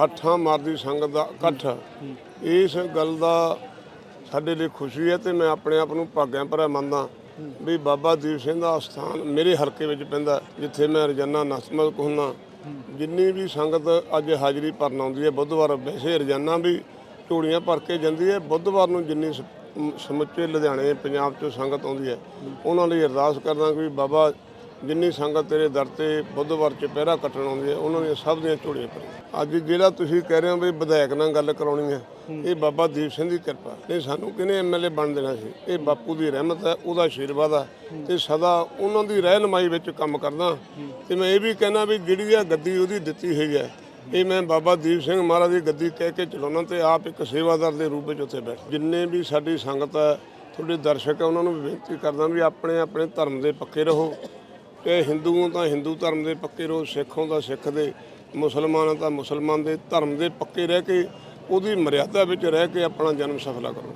ਹੱਠਾਂ ਮਾਰਦੀ ਸੰਗਤ ਦਾ ਇਕੱਠ। ਇਸ ਗੱਲ ਦਾ ਸਾਡੇ ਲਈ ਖੁਸ਼ੀ ਹੈ ਤੇ ਮੈਂ ਆਪਣੇ ਆਪ ਨੂੰ ਭਾਗਿਆ ਭਰਿਆ ਮੰਨਦਾ ਵੀ ਬਾਬਾ ਦੀਪ ਸਿੰਘ ਦਾ ਸਥਾਨ ਮੇਰੇ ਹਲਕੇ ਵਿੱਚ ਪੈਂਦਾ ਜਿੱਥੇ ਮੈਂ ਰੋਜ਼ਾਨਾ ਨਤਮਸਤਕ ਹੁੰਦਾ ਜਿੰਨੀ ਵੀ ਸੰਗਤ ਅੱਜ ਹਾਜ਼ਰੀ ਭਰਨ ਆਉਂਦੀ ਹੈ, ਬੁੱਧਵਾਰ ਵੈਸੇ ਰੋਜ਼ਾਨਾ ਵੀ ਝੋਲੀਆਂ ਭਰ ਕੇ ਜਾਂਦੀ ਹੈ, ਬੁੱਧਵਾਰ ਨੂੰ ਜਿੰਨੀ ਸਮੁੱਚੇ ਲੁਧਿਆਣੇ, ਪੰਜਾਬ ਚੋਂ ਸੰਗਤ ਆਉਂਦੀ ਹੈ, ਉਹਨਾਂ ਲਈ ਅਰਦਾਸ ਕਰਦਾ ਕਿ ਬਾਬਾ ਜਿੰਨੀ ਸੰਗਤ ਤੇਰੇ ਦਰ ਤੇ ਬੁੱਧਵਾਰ ਚ ਪਹਿਰਾ ਕੱਟਣ ਆਉਂਦੀ ਹੈ, ਉਹਨਾਂ ਦੀਆਂ ਸਭ ਦੀਆਂ ਝੋਲੀਆਂ ਭਰੀਆਂ। ਅੱਜ ਜਿਹੜਾ ਤੁਸੀਂ ਕਹਿ ਰਹੇ ਹੋ ਵੀ ਵਿਧਾਇਕ ਨਾਲ ਗੱਲ ਕਰਾਉਣੀ ਹੈ, ਇਹ ਬਾਬਾ ਦੀਪ ਸਿੰਘ ਦੀ ਕਿਰਪਾ। ਇਹ ਸਾਨੂੰ ਕਿਹਨੇ ਐਮਐਲਏ ਬਣ ਦੇਣਾ ਸੀ? ਇਹ ਬਾਪੂ ਦੀ ਰਹਿਮਤ ਹੈ, ਉਹਦਾ ਆਸ਼ੀਰਵਾਦ ਹੈ ਤੇ ਸਦਾ ਉਹਨਾਂ ਦੀ ਰਹਿਨਮਾਈ ਵਿੱਚ ਕੰਮ ਕਰਦਾ। ਤੇ ਮੈਂ ਇਹ ਵੀ ਕਹਿਣਾ ਵੀ ਜਿਹੜੀ ਆ ਗੱਦੀ ਉਹਦੀ ਦਿੱਤੀ ਹੋਈ ਹੈ, ਇਹ ਮੈਂ ਬਾਬਾ ਦੀਪ ਸਿੰਘ ਮਹਾਰਾਜ ਦੀ ਗੱਦੀ ਕਹਿ ਕੇ ਚਲਾਉਣਾ ਤੇ ਆਪ ਇੱਕ ਸੇਵਾਦਾਰ ਦੇ ਰੂਪ ਵਿੱਚ ਉੱਥੇ ਬੈਠ। ਜਿੰਨੇ ਵੀ ਸਾਡੀ ਸੰਗਤ ਹੈ, ਤੁਹਾਡੇ ਦਰਸ਼ਕ ਹੈ, ਉਹਨਾਂ ਨੂੰ ਵੀ ਬੇਨਤੀ ਕਰਦਾ ਵੀ ਆਪਣੇ ਆਪਣੇ ਧਰਮ ਦੇ ਪੱਕੇ ਰਹੋ। ਤੇ ਹਿੰਦੂ ਹੋ ਤਾਂ ਹਿੰਦੂ ਧਰਮ ਦੇ ਪੱਕੇ ਰਹੋ ਸਿੱਖੋਂ ਹੋ ਤਾਂ ਸਿੱਖ ਦੇ ਮੁਸਲਮਾਨ ਹੋ ਤਾਂ ਮੁਸਲਮਾਨ ਦੇ ਧਰਮ ਦੇ ਪੱਕੇ ਰਹਿ ਕੇ ਉਹਦੀ ਮਰਿਆਦਾ ਵਿੱਚ ਰਹਿ ਕੇ ਆਪਣਾ ਜਨਮ ਸਫਲਾ ਕਰੋ।